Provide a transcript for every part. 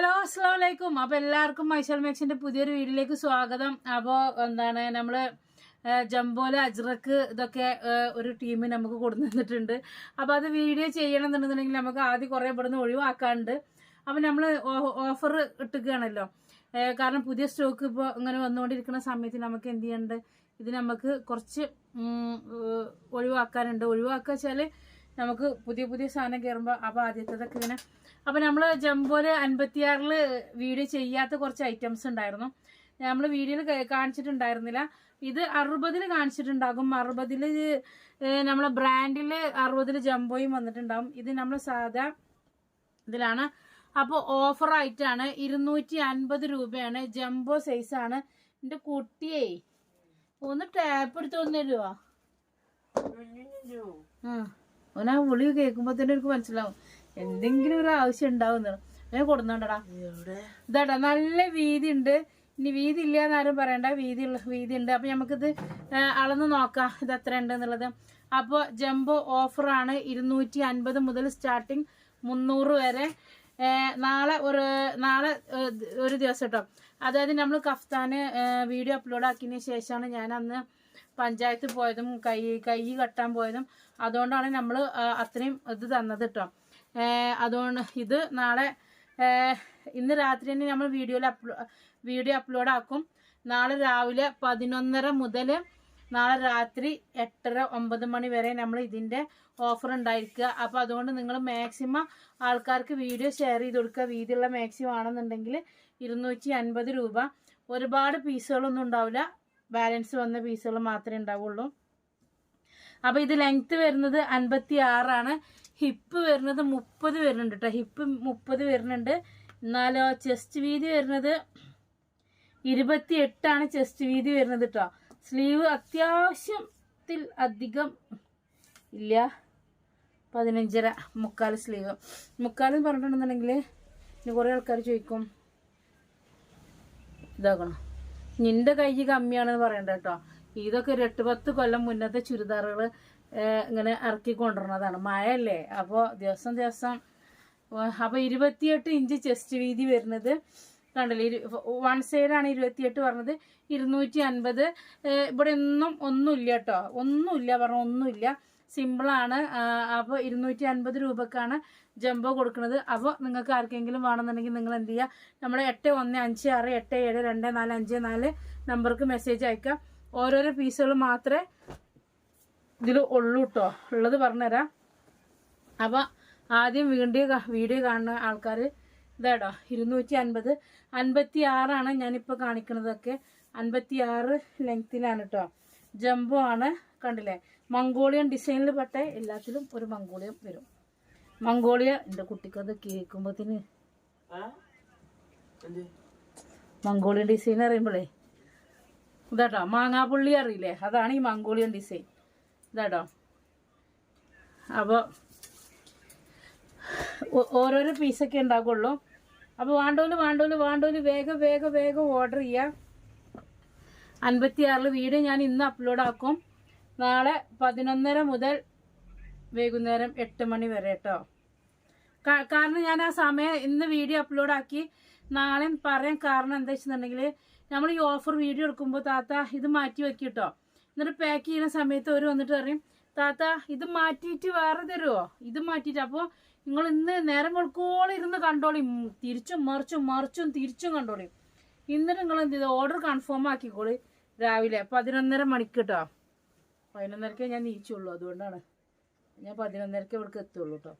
Hello അസ്സാം വലൈക്കും അപ്പൊ എല്ലാവർക്കും മൈസൽ മാക്സിന്റെ പുതിയൊരു വീഡിയോയിലേക്ക് സ്വാഗതം. അപ്പോൾ എന്താണ് നമ്മൾ ജംബോല അജ്രക്ക് ഇതൊക്കെ ഒരു ടീം നമുക്ക് കൊടുത്തു തന്നിട്ടുണ്ട്. അപ്പൊ അത് വീഡിയോ ചെയ്യണം എന്നുണ്ടെന്നുണ്ടെങ്കിൽ നമുക്ക് ആദ്യം കുറെ ഇവിടുന്ന് ഒഴിവാക്കാണ്ട് അപ്പൊ നമ്മൾ ഓഫർ ഇട്ടുകയാണല്ലോ കാരണം പുതിയ സ്റ്റോക്ക് ഇപ്പോൾ ഇങ്ങനെ വന്നുകൊണ്ടിരിക്കുന്ന സമയത്ത് നമുക്ക് എന്ത് ചെയ്യണ്ട്? ഇത് നമുക്ക് കുറച്ച് ഒഴിവാക്കാനുണ്ട്. ഒഴിവാക്കുക വെച്ചാൽ നമുക്ക് പുതിയ പുതിയ സാധനം കയറുമ്പോൾ അപ്പോൾ ആദ്യത്തേതൊക്കെ ഇങ്ങനെ. അപ്പോൾ നമ്മൾ ജംബോൽ അൻപത്തിയാറിൽ വീഡിയോ ചെയ്യാത്ത കുറച്ച് ഐറ്റംസ് ഉണ്ടായിരുന്നു. നമ്മൾ വീഡിയോയിൽ കാണിച്ചിട്ടുണ്ടായിരുന്നില്ല. ഇത് അറുപതിൽ കാണിച്ചിട്ടുണ്ടാകും. അറുപതിൽ നമ്മളെ ബ്രാൻഡിൽ അറുപതിൽ ജംബോയും വന്നിട്ടുണ്ടാകും. ഇത് നമ്മൾ സാധാ ഇതിലാണ്. അപ്പോൾ ഓഫർ ആയിട്ടാണ് ഇരുന്നൂറ്റി അൻപത് രൂപയാണ്. ജംബോ സൈസാണ് എന്റെ കുട്ടിയെ ഒന്ന് ടാപ്പ് എടുത്ത് ആ ഓനാ വിളി കേൾക്കുമ്പോ തന്നെ എനിക്ക് മനസ്സിലാവും. എന്തെങ്കിലും ഒരു ആവശ്യം ഉണ്ടാവും ഞാൻ കൊടുന്നോണ്ടടാ. ഇതാടാ നല്ല വീതി ഉണ്ട് ഇനി വീതി ഇല്ല എന്നാരും പറയണ്ട. വീതി വീതി ഉണ്ട്. അപ്പൊ നമുക്കിത് ആ, അളന്ന് നോക്കാം. ഇത് എത്ര ഉണ്ട് എന്നുള്ളത്. അപ്പോൾ ജംബോ ഓഫറാണ് ഇരുന്നൂറ്റി അൻപത് മുതൽ സ്റ്റാർട്ടിങ് മുന്നൂറ് വരെ. നാളെ ഒരു നാളെ ഒരു ദിവസം കേട്ടോ അതായത് നമ്മൾ കഫ്താന് വീഡിയോ അപ്ലോഡ് ആക്കിയതിന് ശേഷമാണ് ഞാൻ അന്ന് പഞ്ചായത്ത് പോയതും കൈ കൈ കെട്ടാൻ പോയതും അതുകൊണ്ടാണ് നമ്മൾ അത്രയും ഇത് തന്നത് കേട്ടോ അതുകൊണ്ട് ഇത് നാളെ ഇന്ന് രാത്രി തന്നെ നമ്മൾ വീഡിയോയിൽ അപ്ലോ വീഡിയോ അപ്ലോഡ് ആക്കും. നാളെ രാവിലെ പതിനൊന്നര മുതൽ നാളെ രാത്രി എട്ടര ഒമ്പത് മണി വരെ നമ്മൾ ഇതിന്റെ ഓഫർ ഉണ്ടായിരിക്കുക. അപ്പോൾ അതുകൊണ്ട് നിങ്ങൾ മാക്സിമം ആൾക്കാർക്ക് വീഡിയോ ഷെയർ ചെയ്ത് കൊടുക്കുക. വീതിയുള്ള മാക്സിമം ആണെന്നുണ്ടെങ്കിൽ ഇരുന്നൂറ്റി അൻപത് രൂപ. ഒരുപാട് പീസുകളൊന്നും ഉണ്ടാവില്ല. ബാലൻസ് വന്ന പീസുകൾ മാത്രമേ ഉണ്ടാവുള്ളൂ. അപ്പോൾ ഇത് ലെങ്ത് വരുന്നത് അൻപത്തി ആറാണ് ഹിപ്പ് വരുന്നത് മുപ്പത് വരുന്നുണ്ട് കേട്ടോ ഹിപ്പ് മുപ്പത് വരുന്നുണ്ട്. എന്നാലോ ചെസ്റ്റ് വീതി വരുന്നത് ഇരുപത്തി എട്ടാണ് ചെസ്റ്റ് വീതി വരുന്നത് കേട്ടോ സ്ലീവ് അത്യാവശ്യത്തിൽ അധികം ഇല്ല. പതിനഞ്ചര മുക്കാൽ സ്ലീവ് മുക്കാൽ എന്ന് പറഞ്ഞിട്ടുണ്ടെന്നുണ്ടെങ്കിൽ ഇനി കുറേ ആൾക്കാർ ചോദിക്കും. ഇതാക്കണം നിന്റെ കൈ കമ്മിയാണെന്ന് പറയണ്ട കേട്ടോ. ഇതൊക്കെ ഒരു എട്ട് പത്ത് കൊല്ലം മുന്നത്തെ ചുരിദാറുകൾ ഇങ്ങനെ ഇറക്കി കൊണ്ടുവരുന്നതാണ് മഴയല്ലേ? അപ്പോൾ ദിവസം ദിവസം അപ്പോൾ അപ്പൊ ഇരുപത്തിയെട്ട് ഇഞ്ച് ചെസ്റ്റ് വീതി വരുന്നത് കണ്ടില്ലേ? വൺ സൈഡാണ് ഇരുപത്തിയെട്ട് പറഞ്ഞത്. ഇരുന്നൂറ്റി അൻപത് ഇവിടെ ഒന്നും ഒന്നുമില്ല കേട്ടോ. ഒന്നുമില്ല പറഞ്ഞ ഒന്നുമില്ല. സിമ്പിളാണ്. അപ്പോൾ ഇരുന്നൂറ്റി അൻപത് രൂപക്കാണ് ജംബോ കൊടുക്കുന്നത് അപ്പോൾ നിങ്ങൾക്ക് ആർക്കെങ്കിലും വേണമെന്നുണ്ടെങ്കിൽ നിങ്ങൾ എന്ത് ചെയ്യുക നമ്മുടെ എട്ട് ഒന്ന് അഞ്ച് ആറ് എട്ട് ഏഴ് രണ്ട് നാല് അഞ്ച് നാല് നമ്പർക്ക് മെസ്സേജ് അയക്കാം. ഓരോരോ പീസുകൾ മാത്രമേ ഇതിൽ ഉള്ളൂ കേട്ടോ ഉള്ളത് പറഞ്ഞുതരാം. അപ്പോൾ ആദ്യം വീഡിയോ വീഡിയോ കാണുന്ന ആൾക്കാർ ഇതാടോ ഇരുന്നൂറ്റി അൻപത് അൻപത്തി ആറാണ് ഞാനിപ്പോൾ കാണിക്കുന്നതൊക്കെ അൻപത്തി ആറ് ലെങ്ത്തിലാണ് കേട്ടോ ജംബോ ആണ് കണ്ടില്ലേ? മംഗോളിയൻ ഡിസൈനിൽ പെട്ട എല്ലാത്തിലും ഒരു മംഗോളിയം വരും. മംഗോളിയ. എന്റെ കുട്ടിക്കത് കേൾക്കുമ്പോത്തിന് മംഗോളിയൻ ഡിസൈൻ അറിയുമ്പോഴേ ഇതാട്ടോ മാങ്ങാപ്പുള്ളി അറിയില്ലേ? അതാണ് ഈ മംഗോളിയൻ ഡിസൈൻ. ഇതാട്ടോ. അപ്പോൾ ഓരോരോ പീസൊക്കെ ഉണ്ടാക്കുള്ളൂ അപ്പോൾ വാണ്ടോൽ വാണ്ടോൽ വാണ്ടോൽ വേഗം വേഗം വേഗം ഓർഡർ ചെയ്യാം. അൻപത്തിയാറിൽ വീഡിയോ ഞാൻ ഇന്ന് അപ്ലോഡ് ആക്കും. നാളെ പതിനൊന്നര മുതൽ വൈകുന്നേരം എട്ട് മണി വരെ കേട്ടോ കാരണം ഞാൻ ആ സമയം ഇന്ന് വീഡിയോ അപ്ലോഡ് ആക്കി നാളെ പറയാൻ കാരണം എന്താ വെച്ചിട്ടുണ്ടെങ്കിൽ നമ്മൾ ഈ ഓഫർ വീഡിയോ എടുക്കുമ്പോൾ താത്ത ഇത് മാറ്റി വെക്കും കേട്ടോ എന്നിട്ട് പാക്ക് ചെയ്യുന്ന സമയത്ത് ഒരു വന്നിട്ട് പറയും താത്ത ഇത് മാറ്റിയിട്ട് വേറെ തരുമോ ഇത് മാറ്റിയിട്ട് അപ്പോൾ നിങ്ങൾ ഇന്ന് നേരം കൊടുക്കോളം ഇരുന്ന് കണ്ടോളി. ഉം, തിരിച്ചും മറിച്ചും മറിച്ചും തിരിച്ചും കണ്ടോളി. ഇന്നിട്ട് നിങ്ങൾ എന്ത് ചെയ്തു ഓർഡർ കൺഫേം ആക്കിക്കോളി രാവിലെ പതിനൊന്നര മണിക്ക് കേട്ടോ പതിനൊന്നരക്കേ ഞാൻ നീച്ചുള്ളൂ. അതുകൊണ്ടാണ് ഞാൻ പതിനൊന്നരക്കേ ഇവിടേക്ക് എത്തുള്ളൂ കേട്ടോ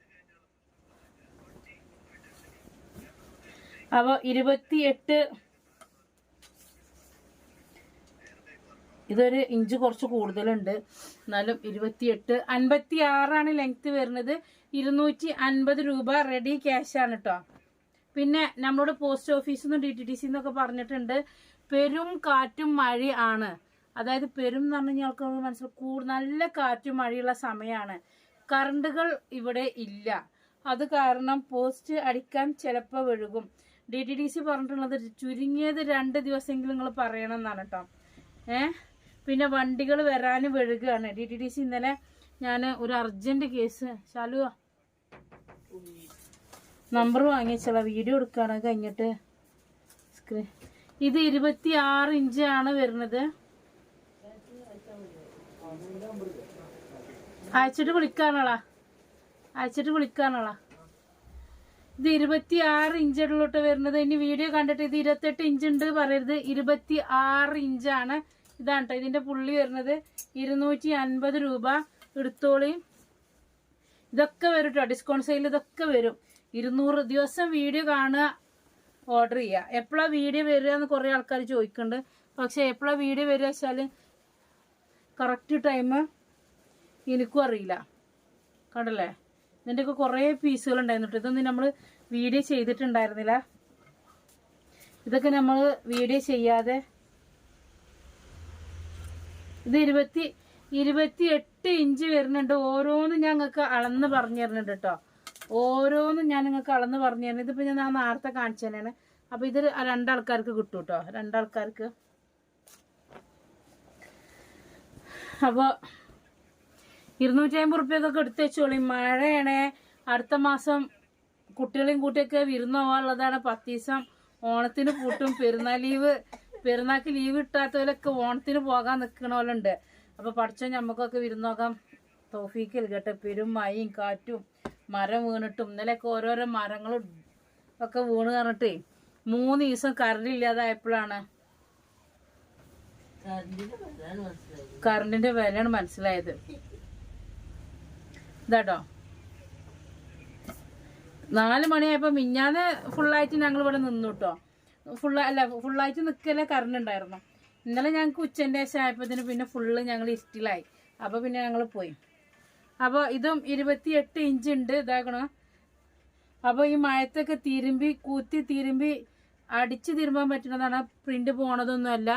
അപ്പോൾ ഇരുപത്തിയെട്ട് ഇതൊരു ഇഞ്ച് കുറച്ച് കൂടുതലുണ്ട്. എന്നാലും ഇരുപത്തിയെട്ട് അൻപത്തി ആറാണ് ലെങ്ത് വരുന്നത്. ഇരുന്നൂറ്റി അൻപത് രൂപ റെഡി ക്യാഷ് ആണ് കേട്ടോ പിന്നെ നമ്മളോട് പോസ്റ്റ് ഓഫീസിൽ നിന്നും ഡി ടി ടി സി എന്നൊക്കെ പറഞ്ഞിട്ടുണ്ട്. പെരും കാറ്റും മഴ ആണ്. അതായത് പെരും എന്ന് പറഞ്ഞു കഴിഞ്ഞാൽ മനസ്സിലാവും കൂടുതൽ നല്ല കാറ്റും മഴയുള്ള സമയമാണ് കറണ്ടുകൾ ഇവിടെ ഇല്ല. അത് കാരണം പോസ്റ്റ് അടിക്കാൻ ചിലപ്പോൾ വഴുകും. ഡി ടി ഡി സി പറഞ്ഞിട്ടുള്ളത് ചുരുങ്ങിയത് രണ്ട് ദിവസമെങ്കിലും നിങ്ങൾ പറയണം എന്നാണ് കേട്ടോ. ഏ? പിന്നെ വണ്ടികൾ വരാനും വെഴുകയാണ് ഡി ടി ഡി സി ഇന്നലെ ഞാൻ ഒരു അർജന്റ് കേസ് ശാലുവാ. നമ്പർ വാങ്ങിച്ചുള്ള വീഡിയോ എടുക്കുകയാണ് കഴിഞ്ഞിട്ട് സ്ക്രീൻ ഇത് ഇരുപത്തി ആറ് ഇഞ്ചാണ് വരുന്നത്. അയച്ചിട്ട് വിളിക്കാനാളാ. അയച്ചിട്ട് വിളിക്കാനാളാ. ഇത് ഇരുപത്തി ആറ് ഇഞ്ചിലോട്ട് വരുന്നത്. ഇനി വീഡിയോ കണ്ടിട്ട് ഇത് ഇരുപത്തെട്ട് ഇഞ്ച് ഉണ്ട് പറയരുത്. ഇരുപത്തി ആറ് ഇഞ്ചാണ്. ഇതാണ് ഇതിന്റെ പുള്ളി വരുന്നത്. ഇരുന്നൂറ്റി അൻപത് രൂപ എടുത്തോളി. ഇതൊക്കെ വരും കേട്ടോ ഡിസ്കൗണ്ട് സെയിൽ ഇതൊക്കെ വരും. ഇരുന്നൂറ് ദിവസം വീഡിയോ കാണുക ഓർഡർ ചെയ്യുക. എപ്പോഴാണ് വീഡിയോ വരിക എന്ന് കുറേ ആൾക്കാർ ചോദിക്കുന്നുണ്ട് പക്ഷെ എപ്പോഴാണ് വീഡിയോ വരിക വെച്ചാൽ കറക്റ്റ് ടൈം എനിക്കും അറിയില്ല. കണ്ടല്ലേ? ഇതിന്റെയൊക്കെ കുറേ പീസുകൾ ഉണ്ടായിരുന്നു ഇതൊന്നും നമ്മൾ വീഡിയോ ചെയ്തിട്ടുണ്ടായിരുന്നില്ല. ഇതൊക്കെ നമ്മൾ വീഡിയോ ചെയ്യാതെ ഇത് ഇരുപത്തി ഇരുപത്തി എട്ട് ഇഞ്ച് വരുന്നുണ്ട്. ഓരോന്നും ഞാൻ നിങ്ങൾക്ക് അളന്ന് പറഞ്ഞു തരുന്നുണ്ട് കേട്ടോ ഓരോന്നും ഞാൻ നിങ്ങൾക്ക് അളന്ന് പറഞ്ഞു തരുന്നത് ഇതിപ്പോൾ ഞാൻ നേരത്തെ കാണിച്ചു തന്നെയാണ്. അപ്പോൾ ഇത് രണ്ടാൾക്കാർക്ക് കിട്ടും കേട്ടോ രണ്ടാൾക്കാർക്ക്. അപ്പോൾ ഇരുന്നൂറ്റി അമ്പത് റുപ്യൊക്കെ എടുത്ത് വെച്ചോളി. മഴയാണ്. അടുത്ത മാസം കുട്ടികളെയും കൂട്ടിയൊക്കെ വിരുന്ന് പോകാനുള്ളതാണ്. പത്ത് ദിവസം ഓണത്തിന് പൂട്ടും. പെരുന്നാൾ ലീവ് പെരുന്നാൾക്ക് ലീവ് കിട്ടാത്തവരൊക്കെ ഓണത്തിന് പോകാൻ നിൽക്കണ പോലെ ഉണ്ട് അപ്പൊ പഠിച്ചോ ഞമ്മക്കൊക്കെ വിരുന്ന് നോക്കാം തോഫീക്ക് കേട്ടെ പെരും മഴയും കാറ്റും മരം വീണിട്ടും. ഇന്നലെയൊക്കെ ഓരോരോ മരങ്ങളും ഒക്കെ വീണ് പറഞ്ഞിട്ടേ മൂന്ന് ദിവസം കറണ്ട് ഇല്ലാതായപ്പോഴാണ്. കറണ്ടിന്റെ വിലയാണ് മനസ്സിലായത്. ഇതാട്ടോ. നാല് മണിയായപ്പോ മിഞ്ഞാന്ന് ഫുള്ളായിട്ട് ഞങ്ങൾ ഇവിടെ നിന്നു കേട്ടോ ഫുള്ള അല്ല ഫുള്ളായിട്ട് നിൽക്കലേ കറണ്ട് ഉണ്ടായിരുന്നു. ഇന്നലെ ഞങ്ങൾക്ക് ഉച്ചന്റെ ശേഷം ആയപ്പോഴത്തേന് പിന്നെ ഫുള്ള് ഞങ്ങൾ ഇഷ്ടിലായി അപ്പോൾ പിന്നെ ഞങ്ങൾ പോയി. അപ്പോൾ ഇതും ഇരുപത്തിയെട്ട് ഇഞ്ച് ഉണ്ട് ഇതാക്കണോ? അപ്പോൾ ഈ മഴത്തൊക്കെ തിരുമ്പി കൂത്തി തിരുമ്പി അടിച്ച് തിരുമ്പാൻ പറ്റുന്നതാണ്. പ്രിന്റ് പോണതൊന്നുമല്ല.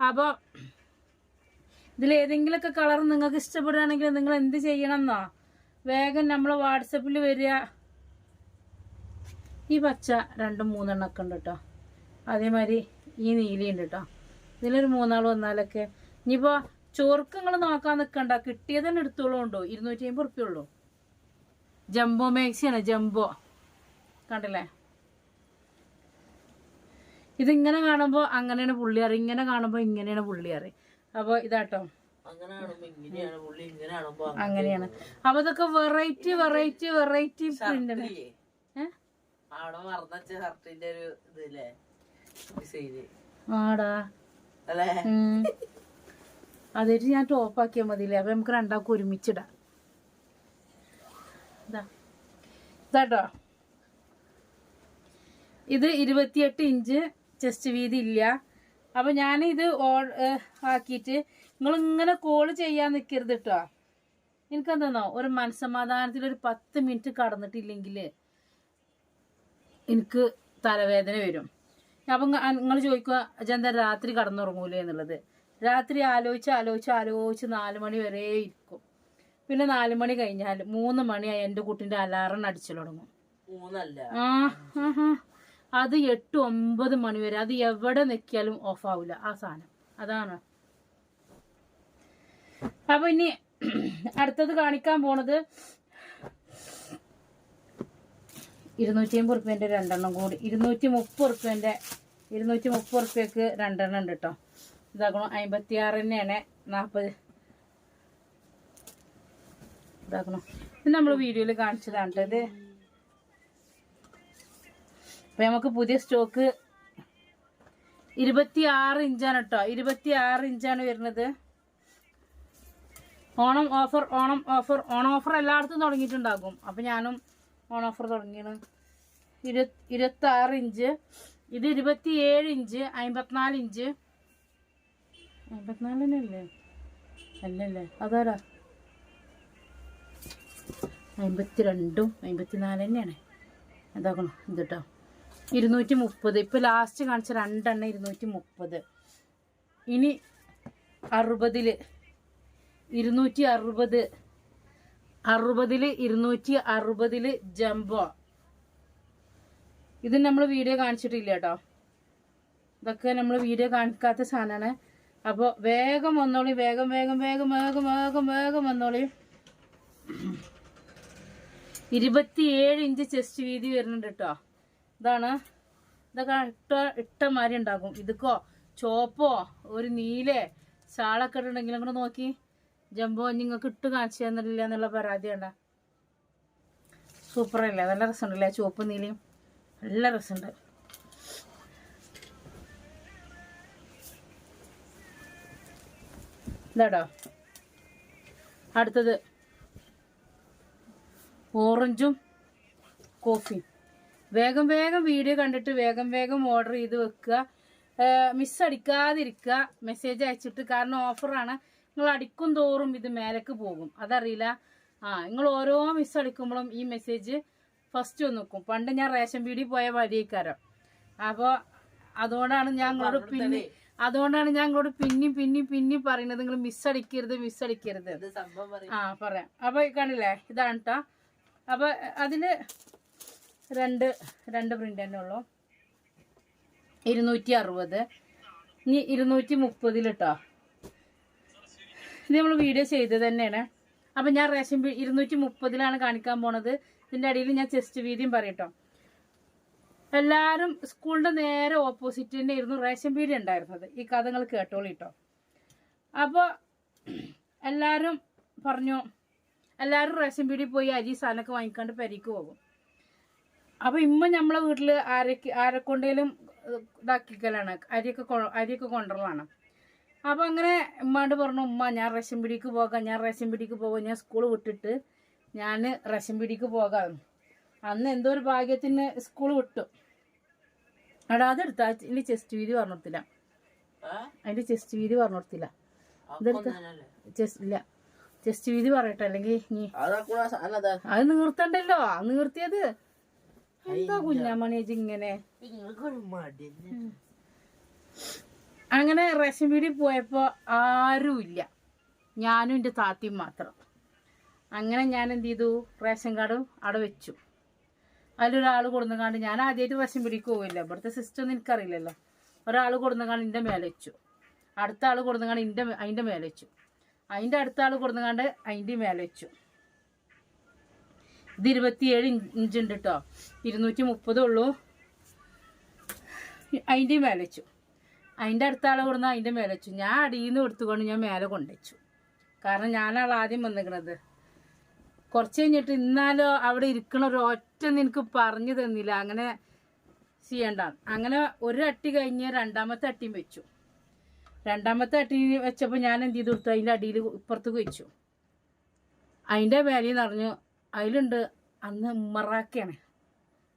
അപ്പോൾ ഇതിൽ ഏതെങ്കിലുമൊക്കെ കളർ നിങ്ങൾക്ക് ഇഷ്ടപ്പെടുകയാണെങ്കിൽ നിങ്ങൾ എന്ത് ചെയ്യണം എന്നോ? വേഗം നമ്മൾ വാട്സപ്പിൽ വരിക. ഈ പച്ച രണ്ടും മൂന്നെണ്ണം ഒക്കെ ഉണ്ട് കേട്ടോ അതേമാതിരി ഈ നീലിയുണ്ട് കേട്ടോ ഇതിലൊരു മൂന്നാൾ വന്നാലൊക്കെ ഇനിയിപ്പോൾ ചോർക്ക് നിങ്ങൾ നോക്കാൻ നിൽക്കണ്ട കിട്ടിയത് തന്നെ എടുത്തോളൂ ഉണ്ടോ ഇരുന്നൂറ്റി അമ്പത് റുപ്യ ഉള്ളൂ. ജംബോ മാക്സിയാണ് ജംബോ. കണ്ടില്ലേ? ഇതിങ്ങനെ കാണുമ്പോൾ അങ്ങനെയാണ് പുള്ളിയാറ് ഇങ്ങനെ കാണുമ്പോൾ ഇങ്ങനെയാണ് പുള്ളിയാറ് അപ്പോൾ ഇതാട്ടോ. അങ്ങനെയാണ്. അപ്പൊ ഇതൊക്കെ വെറൈറ്റി വെറൈറ്റി വെറൈറ്റി പ്രിന്റ് ഇല്ലേ? ഞാൻ ടോപ്പ് ആടാ. അതായിട്ട് ഞാൻ ടോപ്പാക്കിയാൽ മതിയില്ലേ? അപ്പൊ നമുക്ക് രണ്ടാക്കും ഒരുമിച്ചിടാം. ഇതാ. ഇതാട്ടോ. ഇത് ഇരുപത്തിയെട്ട് ഇഞ്ച് ചെസ്റ്റ് വീതി ഇല്ല അപ്പൊ ഞാൻ ഇത് ആക്കിയിട്ട് നിങ്ങൾ ഇങ്ങനെ കോൾ ചെയ്യാൻ നിൽക്കരുത് കേട്ടോ എനിക്കെന്താന്നോ ഒരു മനസ്സമാധാനത്തിൽ ഒരു പത്ത് മിനിറ്റ് കടന്നിട്ടില്ലെങ്കിൽ എനിക്ക് തലവേദന വരും. അപ്പം നിങ്ങൾ ചോദിക്കുക അജന്ത രാത്രി കടന്നുറങ്ങൂലേ എന്നുള്ളത്? രാത്രി ആലോചിച്ച് ആലോചിച്ച് ആലോചിച്ച് നാല് മണി വരെ ഇരിക്കും. പിന്നെ നാല് മണി കഴിഞ്ഞാൽ മൂന്ന് മണിയായി എന്റെ കുട്ടിന്റെ അലാറം അടിച്ചു തുടങ്ങും. മൂന്നല്ല. ആ അത് എട്ട് ഒമ്പത് മണി വരെ അത് എവിടെ നിൽക്കിയാലും ഓഫ് ആവില്ല ആ സാധനം അതാണ്. അപ്പൊ ഇനി അടുത്തത് കാണിക്കാൻ പോണത് ഇരുന്നൂറ്റി അമ്പത് റുപ്യന്റെ രണ്ടെണ്ണം കൂടി. ഇരുന്നൂറ്റി മുപ്പത് റുപ്യന്റെ ഇരുന്നൂറ്റി മുപ്പത് റുപ്യക്ക് രണ്ടെണ്ണം ഉണ്ട് കേട്ടോ ഇതാക്കണം അമ്പത്തി ആറ് തന്നെയാണ് നാൽപ്പത് ഇതാക്കണം. ഇത് നമ്മൾ വീഡിയോയിൽ കാണിച്ചതാണ് കേട്ടോ ഇത്. അപ്പൊ നമുക്ക് പുതിയ സ്റ്റോക്ക് ഇരുപത്തി ആറ് ഇഞ്ചാണ് കേട്ടോ ഇരുപത്തി ആറ് ഇഞ്ചാണ് വരുന്നത്. Onam offer Onam offer Onam offer എല്ലായിടത്തും തുടങ്ങിയിട്ടുണ്ടാകും. അപ്പൊ ഞാനും ഓൺ ഓഫർ തുടങ്ങിയാണ്. ഇരു ഇരുപത്തി ആറ് ഇഞ്ച് ഇത് ഇരുപത്തി ഏഴ് ഇഞ്ച്. അമ്പത്തിനാല് ഇഞ്ച് അമ്പത്തിനാല് തന്നെയല്ലേ അല്ലല്ലേ അതാരാ? അമ്പത്തി രണ്ടും അമ്പത്തിനാല് തന്നെയാണ്. എന്താക്കണം ഇത് കേട്ടോ ഇരുന്നൂറ്റി മുപ്പത് ഇപ്പൊ ലാസ്റ്റ് കാണിച്ച രണ്ടെണ്ണം ഇരുന്നൂറ്റി മുപ്പത് ഇനി അറുപതിൽ ഇരുന്നൂറ്റി അറുപത് അറുപതിൽ ഇരുന്നൂറ്റി അറുപതിൽ ജംബോ ഇത് നമ്മൾ വീഡിയോ കാണിച്ചിട്ടില്ല കേട്ടോ ഇതൊക്കെ നമ്മൾ വീഡിയോ കാണിക്കാത്ത സാധനമാണ് അപ്പോൾ വേഗം വന്നോളി വേഗം വേഗം വേഗം വേഗം വേഗം വേഗം വന്നോളി. ഇരുപത്തിയേഴ് ഇഞ്ച് ചെസ്റ്റ് വീതി വരുന്നുണ്ട് കേട്ടോ. ഇതാണ്. ഇതൊക്കെ ഇട്ട ഇട്ട മാതിരി ഉണ്ടാക്കും ഇതൊക്കോ? ചോപ്പോ? ഒരു നീലേ? ചാളൊക്കെ ഇട്ടുണ്ടെങ്കിൽ അങ്ങോട്ട് നോക്കി. ജംബോ നിങ്ങൾക്ക് ഇട്ട് കാണിച്ചു തന്നില്ല എന്നുള്ള പരാതി വേണ്ട സൂപ്പറല്ലേ? നല്ല രസമുണ്ടല്ലേ? ചുവപ്പ് നീലയും. നല്ല രസമുണ്ട്. ഇതാടോ. അടുത്തത്. ഓറഞ്ചും കോഫിയും വേഗം വേഗം വീഡിയോ കണ്ടിട്ട് വേഗം വേഗം ഓർഡർ ചെയ്ത് വെക്കുക. മിസ് അടിക്കാതിരിക്കുക. മെസ്സേജ് അയച്ചിട്ട് കാരണം ഓഫറാണ് നിങ്ങൾ അടിക്കും തോറും ഇത് മേലേക്ക് പോകും. അതറിയില്ല. ആ നിങ്ങൾ ഓരോ മിസ് അടിക്കുമ്പോഴും ഈ മെസ്സേജ് ഫസ്റ്റ് ഒന്ന് നിൽക്കും. പണ്ട് ഞാൻ റേഷൻ പീടി പോയ വഴിക്കാരം അപ്പോൾ അതുകൊണ്ടാണ് ഞാൻ നിങ്ങളോട് പിന്നെ അതുകൊണ്ടാണ് ഞാൻ നിങ്ങളോട് പിന്നി പിന്നി പിന്നി പറയുന്നത്. നിങ്ങൾ മിസ് അടിക്കരുത് മിസ് അടിക്കരുത്. ആ പറയാം. അപ്പൊ കണ്ടില്ലേ? ഇതാണ് കേട്ടോ അപ്പൊ അതിൽ രണ്ട് രണ്ട് പ്രിന്റ് തന്നെ ഉള്ളു. ഇരുന്നൂറ്റി അറുപത്. ഇനി ഇരുന്നൂറ്റി മുപ്പതിൽ കേട്ടോ ഇത് നമ്മൾ വീഡിയോ ചെയ്തത് തന്നെയാണ്. അപ്പം ഞാൻ റേഷൻ ഇരുന്നൂറ്റി മുപ്പതിലാണ് കാണിക്കാൻ പോണത്. ഇതിന്റെ അടിയിൽ ഞാൻ ചെസ്റ്റ് വീതിയും പറയട്ടോ. എല്ലാവരും സ്കൂളിന്റെ നേരെ ഓപ്പോസിറ്റ് തന്നെ ഇരുന്നു റേഷൻ പീടി ഉണ്ടായിരുന്നത്. ഈ കഥകൾ കേട്ടോളിട്ടോ. അപ്പോൾ എല്ലാവരും പറഞ്ഞു എല്ലാവരും റേഷൻ പീടിയിൽ പോയി അരി സാധനമൊക്കെ വാങ്ങിക്കാണ്ട് പരിക്ക് പോകും. അപ്പോൾ ഇമ്മ നമ്മളെ വീട്ടിൽ ആരൊക്കെ ആരെക്കൊണ്ടേലും ഇതാക്കിക്കലാണ്. അരിയൊക്കെ അരിയൊക്കെ കൊണ്ടുവരലാണ്. അപ്പോൾ അങ്ങനെ ഉമ്മാണ്ട് പറഞ്ഞു ഉമ്മ ഞാൻ റേഷൻ പിടിക്ക് പോകാം ഞാൻ റേഷൻ പിടിക്ക് പോകാം ഞാൻ സ്കൂൾ വിട്ടിട്ട് ഞാൻ റേഷൻ പിടിക്ക് പോകാം. അന്ന് എന്തോ ഒരു ഭാഗ്യത്തിന് സ്കൂൾ വിട്ടു. അവിടെ അതെടുത്ത അതിന്റെ ചെസ്റ്റ് വീതി പറഞ്ഞു കൊടുത്തില്ല? അതിന്റെ ചെസ്റ്റ് വീതി പറഞ്ഞു കൊടുത്തില്ല ഇതെടുത്ത ചെസ്റ്റ് ഇല്ല. ചെസ്റ്റ് വീതി പറയട്ടെ അല്ലെങ്കിൽ നീ അതാ. നീർത്തണ്ടല്ലോ നീർത്തിയത് എന്താ കുഞ്ഞാമണിയേജ് ഇങ്ങനെ. അങ്ങനെ റേഷൻ വീട്ടിൽ പോയപ്പോൾ ആരുമില്ല. ഞാനും എന്റെ താത്തയും മാത്രം. അങ്ങനെ ഞാൻ എന്ത് ചെയ്തു? റേഷൻ കാർഡും അവിടെ വെച്ചു. അതിലൊരാൾ കൊടുന്നുകാണ്ട് ഞാൻ ആദ്യമായിട്ട് റേഷൻ വീടിക്ക് പോവില്ല. ഇവിടുത്തെ സിസ്റ്റം ഒന്നും എനിക്കറിയില്ലല്ലോ. ഒരാൾ കൊടുന്നുകാണ്ട് എന്റെ മേലെ വെച്ചു. അടുത്ത ആൾ കൊടുന്നുകാണ്ട് എന്റെ അതിന്റെ മേലെ വെച്ചു. അതിന്റെ അടുത്ത ആൾ കൊടുന്നുകാണ്ട് അതിന്റെ മേലെ വെച്ചു. ഇത് ഇരുപത്തിയേഴ് ഇഞ്ച് ഉണ്ട് കേട്ടോ ഇരുന്നൂറ്റി മുപ്പതേ ഉള്ളൂ. അതിന്റെ മേലെ വെച്ചു. അതിന്റെ അടുത്ത ആളെ കൊടുന്ന് അതിന്റെ മേലെ വെച്ചു. ഞാൻ അടിയിൽ നിന്ന് എടുത്തുകൊണ്ട് ഞാൻ മേലെ കൊണ്ടുവച്ചു. കാരണം ഞാനാണ് ആദ്യം വന്നിരിക്കണത് കുറച്ച് കഴിഞ്ഞിട്ട് ഇന്നാലോ അവിടെ ഇരിക്കണ ഒരു ഒറ്റ നിനക്ക് പറഞ്ഞു തന്നില്ല. അങ്ങനെ ചെയ്യണ്ട. അങ്ങനെ ഒരു അട്ടി കഴിഞ്ഞ് രണ്ടാമത്തെ അട്ടിയും വെച്ചു. രണ്ടാമത്തെ അട്ടി വെച്ചപ്പോൾ ഞാൻ എന്ത് ചെയ്തു? കൊടുത്തു അതിന്റെ അടിയിൽ ഇപ്പുറത്ത് വെച്ചു. അതിന്റെ മേലെ നിറഞ്ഞു അതിലുണ്ട്. അന്ന് ഉമ്മറാക്കയാണ്.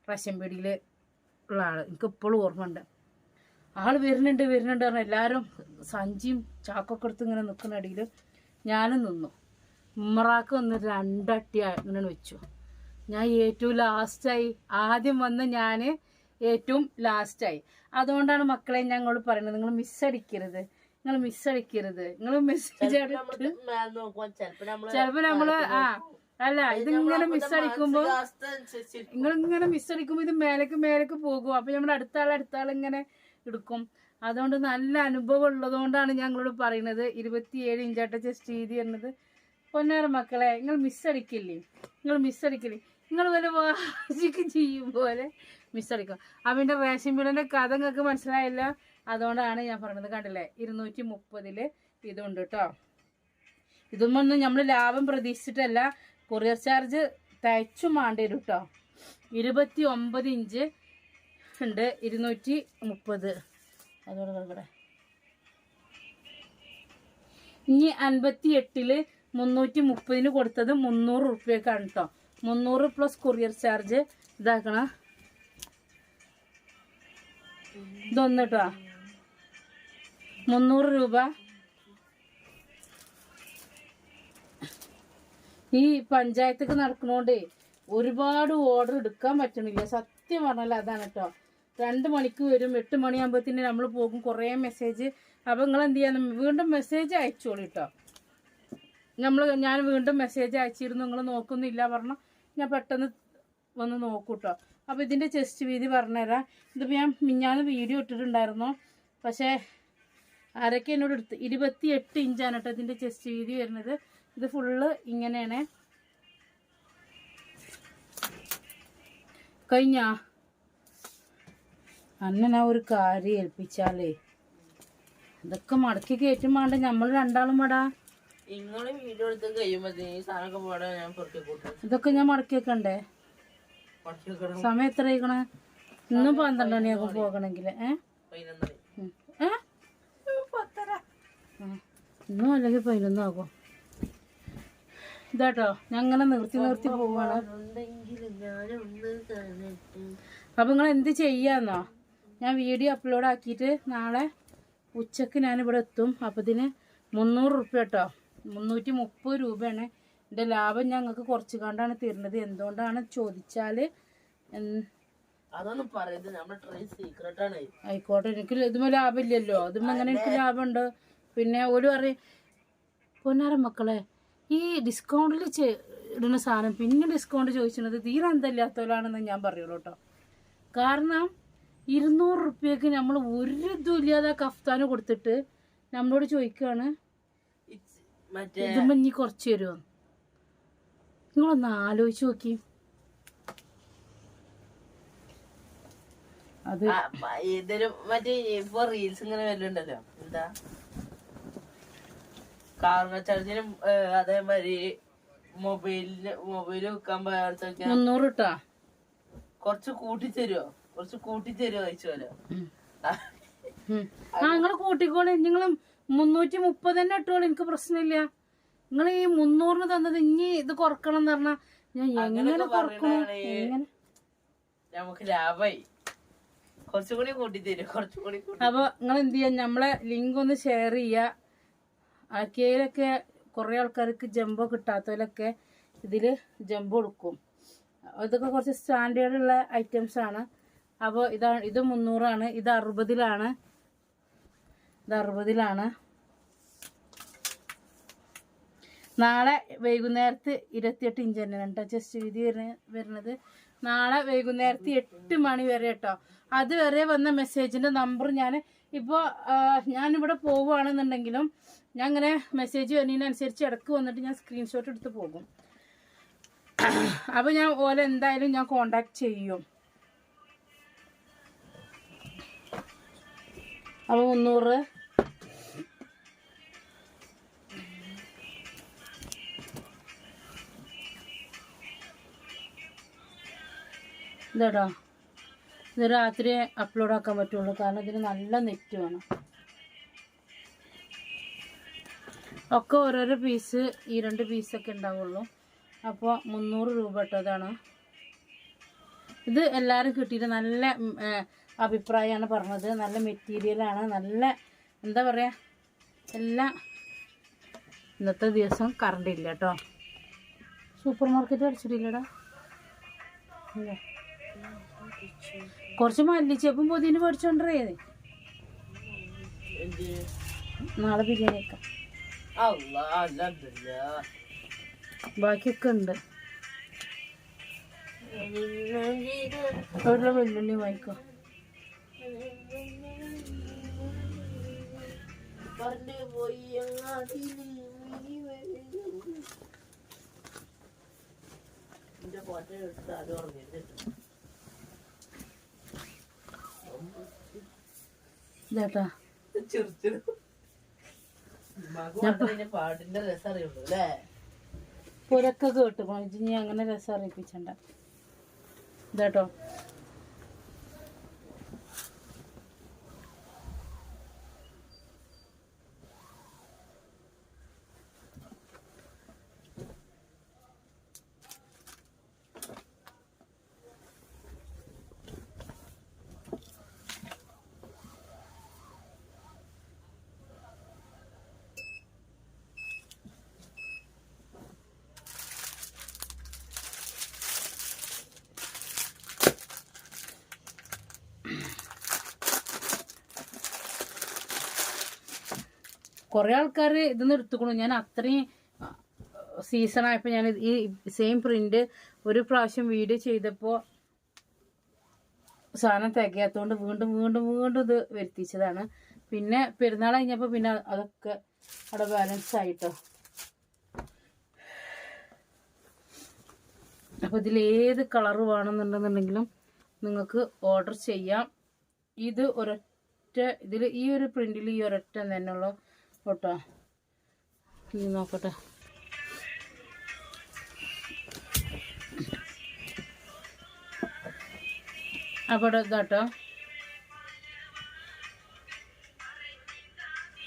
റേഷൻ പീടിയിൽ ഉള്ള ആൾ എനിക്ക് ഇപ്പോഴും ഓർമ്മയുണ്ട്. ആൾ വരുന്നുണ്ട് വരുന്നുണ്ട് പറഞ്ഞാൽ എല്ലാവരും സഞ്ചിയും ചാക്കൊക്കെ എടുത്ത് ഇങ്ങനെ നിൽക്കുന്ന അടിയിൽ ഞാനും നിന്നു. ഉമ്മറാക്ക് വന്ന് രണ്ടട്ടി ഇങ്ങനെ വെച്ചു. ഞാൻ ഏറ്റവും ലാസ്റ്റായി ആദ്യം വന്ന് ഞാൻ ഏറ്റവും ലാസ്റ്റായി അതുകൊണ്ടാണ് മക്കളെ ഞങ്ങൾ പറയുന്നത്. നിങ്ങൾ മിസ്സടിക്കരുത് നിങ്ങൾ മിസ്സടിക്കരുത് നിങ്ങൾ മെസ്സേജ് ചെലപ്പോ നമ്മൾ ആ അല്ല ഇതിങ്ങനെ മിസ്സടിക്കുമ്പോ ഇങ്ങനെ മിസ്സടിക്കുമ്പോ ഇത് മേലേക്ക് മേലേക്ക് പോകും. അപ്പൊ നമ്മുടെ അടുത്ത ആൾ അടുത്ത ആൾ ഇങ്ങനെ എടുക്കും. അതുകൊണ്ട് നല്ല അനുഭവം ഉള്ളതുകൊണ്ടാണ് ഞങ്ങളോട് പറയുന്നത്. ഇരുപത്തിയേഴ് ഇഞ്ചാട്ട ചെസ്റ്റ് രീതി എന്നത്. പൊന്നാറ മക്കളെ നിങ്ങൾ മിസ്സടിക്കില്ലേ നിങ്ങൾ മിസ്സടിക്കില്ലേ നിങ്ങൾ വല്ല വാശിക്ക് ചെയ്യും പോലെ മിസ്സടിക്കും അവന്റെ റേഷൻ ബില്ലിന്റെ കഥ നിങ്ങൾക്ക് മനസ്സിലായില്ല? അതുകൊണ്ടാണ് ഞാൻ പറഞ്ഞത് കണ്ടില്ലേ? ഇരുന്നൂറ്റി മുപ്പതിൽ ഇതുണ്ട് കേട്ടോ ഇതൊന്നും നമ്മൾ ലാഭം പ്രതീക്ഷിച്ചിട്ടല്ല. കൊറിയർ ചാർജ് തയ്ച്ചു മാണ്ടി വരും കേട്ടോ ഇരുപത്തി ഒമ്പത് ഇഞ്ച് ഉണ്ട്. ഇരുന്നൂറ്റി മുപ്പത് അതോടെ കിടക്കട്ടെ. ഇനി അൻപത്തി എട്ടിൽ മുന്നൂറ്റി മുപ്പതിന് കൊടുത്തത് മുന്നൂറ് റുപ്യക്കാണ് കേട്ടോ മുന്നൂറ് പ്ലസ് കൊറിയർ ചാർജ് ഇതാക്കണം. ഇതൊന്ന് കേട്ടോ മുന്നൂറ് രൂപ. ഈ പഞ്ചായത്തൊക്കെ നടക്കണോണ്ടേ ഒരുപാട് ഓർഡർ എടുക്കാൻ പറ്റണില്ല. സത്യം പറഞ്ഞാൽ അതാണ് കേട്ടോ രണ്ട് മണിക്ക് വരും എട്ട് മണിയാകുമ്പോഴത്തേന് നമ്മൾ പോകും. കുറേ മെസ്സേജ് അപ്പം നിങ്ങൾ എന്ത് ചെയ്യാൻ വീണ്ടും മെസ്സേജ് അയച്ചോളൂ കേട്ടോ നമ്മൾ ഞാൻ വീണ്ടും മെസ്സേജ് അയച്ചിരുന്നു. നിങ്ങൾ നോക്കുന്നില്ല പറഞ്ഞു ഞാൻ പെട്ടെന്ന് വന്ന് നോക്കൂ കേട്ടോ അപ്പോൾ ഇതിന്റെ ചെസ്റ്റ് വീതി പറഞ്ഞുതരാം. ഇതിപ്പോൾ ഞാൻ മിഞ്ഞാന്ന് വീഡിയോ ഇട്ടിട്ടുണ്ടായിരുന്നു. പക്ഷേ ആരൊക്കെ എന്നോട് എടുത്ത് ഇരുപത്തി എട്ട് ഇഞ്ചാണ് കേട്ടോ ഇതിന്റെ ചെസ്റ്റ് വീതി വരുന്നത്. ഇത് ഫുള്ള് ഇങ്ങനെയാണ്. കഴിഞ്ഞാ? അന്നെ ഒരു കാര്യം ഏൽപ്പിച്ചാലേ. ഇതൊക്കെ മടക്കി കയറ്റും വേണ്ട നമ്മൾ രണ്ടാളും വേടാ. വീഡിയോ എടുത്ത് കഴിയുമ്പോ ഇതൊക്കെ ഞാൻ മടക്കി വെക്കണ്ടേ? സമയം എത്ര ആയിക്കണേ ഇന്നും പന്ത്രണ്ട് മണിയൊക്കെ പോകണമെങ്കിൽ. ഇന്നും അല്ലെങ്കിൽ പതിനൊന്നാകും? ഇതാട്ടോ ഞാൻ അങ്ങനെ നിർത്തി നിർത്തി പോവാണ്. അപ്പം നിങ്ങൾ എന്ത് ചെയ്യാന്നോ? ഞാൻ വീഡിയോ അപ്ലോഡ് ആക്കിയിട്ട് നാളെ ഉച്ചയ്ക്ക് ഞാനിവിടെ എത്തും. അപ്പം ഇതിന് മുന്നൂറ് റുപ്യ കേട്ടോ. മുന്നൂറ്റി മുപ്പത് രൂപയാണ്. എന്റെ ലാഭം ഞങ്ങൾക്ക് കുറച്ച് കണ്ടാണ് തരുന്നത്. എന്തുകൊണ്ടാണ് ചോദിച്ചാൽ ആയിക്കോട്ടെ. എനിക്ക് ഇതുമ്പോൾ ലാഭമില്ലല്ലോ. ഇതുമ്പോൾ അങ്ങനെ എനിക്ക് ലാഭമുണ്ട്? പിന്നെ ഒരു പറയും പൊന്നാറ മക്കളെ ഈ ഡിസ്കൗണ്ടിൽ ഇടുന്ന സാധനം പിന്നെ ഡിസ്കൗണ്ട് ചോദിച്ചിരുന്നത് തീരെ എന്തല്ലാത്തവരാണെന്ന് ഞാൻ പറയുള്ളൂ കേട്ടോ. കാരണം ഇരുന്നൂറ് റുപ്യക്ക് നമ്മൾ ഒരു ഇതും ഇല്ലാതെ കഫ്താന് കൊടുത്തിട്ട് നമ്മളോട് ചോദിക്കുകയാണ് ഇതുമ്പോ ഇനി കുറച്ച് തരുമോ നിങ്ങളൊന്ന് ആലോചിച്ച് നോക്കി. അത് ഏതൊരു മറ്റേ ഇപ്പൊ റീൽസ് ഇങ്ങനെ വരുന്നുണ്ടല്ലോ എന്താ? ചാർജിനും അതേമാതിരി മൊബൈലിന് മൊബൈൽ വെക്കാൻ മുന്നൂറ് കിട്ടാ കുറച്ച് കൂട്ടി തരുമോ കുറച്ച് കൂട്ടി തരുമോ ചോദിച്ചോലോ ഉം. ഉം. ആ നിങ്ങൾ കൂട്ടിക്കോളെ. നിങ്ങൾ മുന്നൂറ്റി മുപ്പത് തന്നെ ഇട്ടോളൂ. എനിക്ക് പ്രശ്നമില്ല. നിങ്ങൾ ഈ മുന്നൂറിന് തന്നത് ഇനി ഇത് കുറക്കണം എന്ന് പറഞ്ഞാ ഞാൻ എങ്ങനെ കുറക്കണം? പറയണതാണ്. എങ്ങനെ? നമുക്ക് ലാഭായി കുറച്ചും കൂടി കൂട്ടി തരും കുറച്ചും കൂടി അപ്പൊ നിങ്ങൾ എന്ത് ചെയ്യാ? നമ്മളെ ലിങ്ക് ഒന്ന് ഷെയർ ചെയ്യുക ആക്കിയതിലൊക്കെ കുറെ ആൾക്കാർക്ക് ജംബോ കിട്ടാത്തതിലൊക്കെ ഇതിൽ ജംബോ കൊടുക്കും. അതൊക്കെ കുറച്ച് സ്റ്റാൻഡേർഡ് ഉള്ള ഐറ്റംസ് ആണ്. അപ്പോൾ ഇതാണ് ഇത് മുന്നൂറാണ്. ഇത് അറുപതിലാണ്. ഇത് അറുപതിലാണ്. നാളെ വൈകുന്നേരത്ത് ഇരുപത്തിയെട്ട് ഇഞ്ച് തന്നെ കേട്ടോ. ചെസ്റ്റ് വീതി വരുന്ന- വരുന്നത്. നാളെ വൈകുന്നേരത്ത് എട്ട് മണി വരെ കേട്ടോ. അതുവരെ വന്ന മെസ്സേജിന്റെ നമ്പർ ഞാൻ ഇപ്പോൾ ഞാനിവിടെ പോവുകയാണെന്നുണ്ടെങ്കിലും ഞാൻ ഇങ്ങനെ മെസ്സേജ് വരുന്നതിനനുസരിച്ച് ഇടയ്ക്ക് വന്നിട്ട് ഞാൻ സ്ക്രീൻഷോട്ട് എടുത്ത് പോകും. അപ്പോൾ ഞാൻ ഓലെ എന്തായാലും ഞാൻ കോണ്ടാക്ട് ചെയ്യും. അപ്പോൾ മുന്നൂറ്. ഇതാടോ. ഇത് രാത്രി അപ്ലോഡ് ആക്കാൻ പറ്റുള്ളൂ. കാരണം ഇതിന് നല്ല നെറ്റ് വേണം. ഒക്കെ ഓരോരോ പീസ് ഈ രണ്ട് പീസൊക്കെ ഉണ്ടാവുള്ളൂ. അപ്പോൾ മുന്നൂറ് രൂപ ഇട്ടതാണ്. ഇത് എല്ലാവരും കിട്ടിയിട്ട് നല്ല അഭിപ്രായമാണ് പറഞ്ഞത്. നല്ല മെറ്റീരിയലാണ് നല്ല എന്താ പറയുക എല്ലാ ഇന്നത്തെ ദിവസം കറണ്ട് ഇല്ല കേട്ടോ സൂപ്പർ മാർക്കറ്റ് അടിച്ചിട്ടില്ലടാ കുറച്ച് മല്ലിച്ചപ്പും പൊതിന് പഠിച്ചോണ്ടേ എന്ത് നാളെ ബിരിയാണി വെക്കാം. ബാക്കിയൊക്കെ ഉണ്ട് വെള്ളുള്ളി വാങ്ങിക്കോ പറഞ്ഞു പോയി. എന്റെ ഫോട്ടോ എടുത്ത് അത് പാട്ടിന്റെ രസം അറിയുള്ളൂ അല്ലേ? പുരക്കെ കേട്ടു. ഇനി അങ്ങനെ രസം അറിയിപ്പിച്ചണ്ട. ഇതാട്ടോ. കുറെ ആൾക്കാർ ഇതൊന്നും എടുത്തുക്കണു. ഞാൻ അത്രയും സീസൺ ആയപ്പോൾ ഞാൻ ഈ സെയിം പ്രിന്റ് ഒരു പ്രാവശ്യം വീഡിയോ ചെയ്തപ്പോൾ സാധനം തികയാത്തതുകൊണ്ട് വീണ്ടും വീണ്ടും വീണ്ടും ഇത് വരുത്തിച്ചതാണ്. പിന്നെ പെരുന്നാൾ കഴിഞ്ഞപ്പോൾ പിന്നെ അതൊക്കെ അവിടെ ബാലൻസ് ആയിട്ടോ. അപ്പോൾ ഇതിൽ ഏത് കളർ വേണമെന്നുണ്ടെന്നുണ്ടെങ്കിലും നിങ്ങൾക്ക് ഓർഡർ ചെയ്യാം. ഇത് ഒരൊറ്റ ഇതിൽ ഈ ഒരു പ്രിന്റിൽ ഈ ഒരൊറ്റ തന്നെയുള്ള കേട്ടോ ഇനി നോക്കട്ടെ. അപ്പോൾ ഇതാട്ടോ.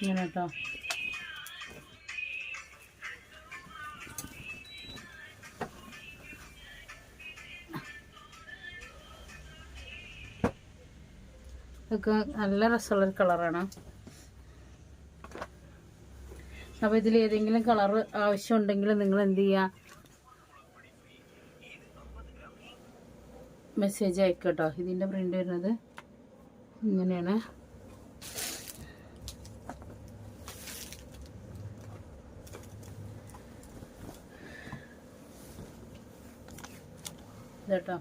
ഇങ്ങനെ കേട്ടോ ഇതൊക്കെ നല്ല രസമുള്ളൊരു കളറാണ്. അപ്പോൾ ഇതിൽ ഏതെങ്കിലും കളർ ആവശ്യമുണ്ടെങ്കിൽ നിങ്ങൾ എന്ത് ചെയ്യുക മെസ്സേജ് അയക്കട്ടോ. ഇതിന്റെ പ്രിന്റ് വരുന്നത് ഇങ്ങനെയാണ്. ഇതട്ടോ.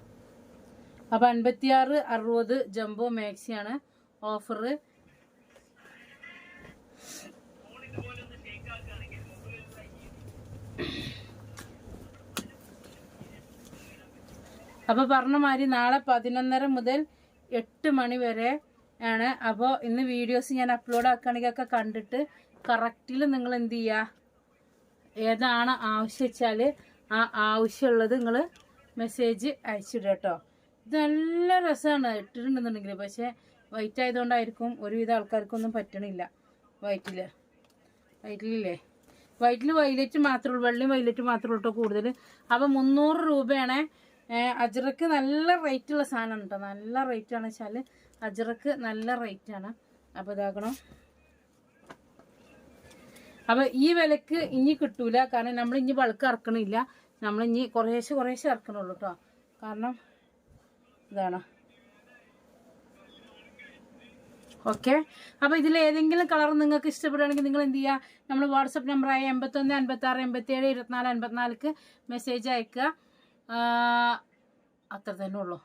അപ്പോൾ അൻപത്തിയാറ് അറുപത് ജംബോ മാക്സിയാണ് ഓഫർ അപ്പോൾ പറഞ്ഞ മാതിരി നാളെ പതിനൊന്നര മുതൽ എട്ട് മണി വരെ ആണ്. അപ്പോൾ ഇന്ന് വീഡിയോസ് ഞാൻ അപ്ലോഡ് ആക്കുകയാണെങ്കിൽ ഒക്കെ കണ്ടിട്ട് കറക്റ്റിൽ നിങ്ങൾ എന്ത് ചെയ്യുക ഏതാണ് ആവശ്യം വെച്ചാൽ ആ ആവശ്യമുള്ളത് നിങ്ങൾ മെസ്സേജ് അയച്ചിടുക കേട്ടോ ഇത് നല്ല രസമാണ് ഇട്ടിട്ടുണ്ടെന്നുണ്ടെങ്കിൽ പക്ഷേ വൈറ്റ് ആയതുകൊണ്ടായിരിക്കും ഒരുവിധ ആൾക്കാർക്കൊന്നും പറ്റണില്ല വൈറ്റിൽ വൈറ്റിലില്ലേ വൈറ്റിൽ വൈലറ്റ് മാത്രമേ ഉള്ളൂ വെള്ളയും വൈലറ്റ് മാത്രമേ ഉള്ളൂ കേട്ടോ കൂടുതൽ അപ്പോൾ മുന്നൂറ് രൂപയാണ് അജറക്ക് നല്ല റേറ്റുള്ള സാധനമാണ് കേട്ടോ നല്ല റേറ്റാണ് വെച്ചാൽ അജറക്ക് നല്ല റേറ്റാണ് അപ്പോൾ ഇതാക്കണം. അപ്പൊ ഈ വിലക്ക് ഇനി കിട്ടൂല. കാരണം നമ്മൾ ഇനി ബൾക്ക് ഇറക്കണില്ല. നമ്മൾ ഇനി കുറേശ്ശെ കുറേശ്ശെ ഇറക്കണുള്ളൂ കേട്ടോ കാരണം ഇതാണ്. ഓക്കെ അപ്പോൾ ഇതിൽ ഏതെങ്കിലും കളർ നിങ്ങൾക്ക് ഇഷ്ടപ്പെടുകയാണെങ്കിൽ നിങ്ങൾ എന്ത് ചെയ്യുക? നമ്മൾ വാട്സപ്പ് നമ്പറായ എൺപത്തൊന്ന് അൻപത്താറ് എൺപത്തേഴ് ഇരുപത്തിനാല് അൻപത്തിനാലിക്ക് മെസ്സേജ് അയക്കുക. ആ, അത്ര തന്നെ ഉള്ളൂ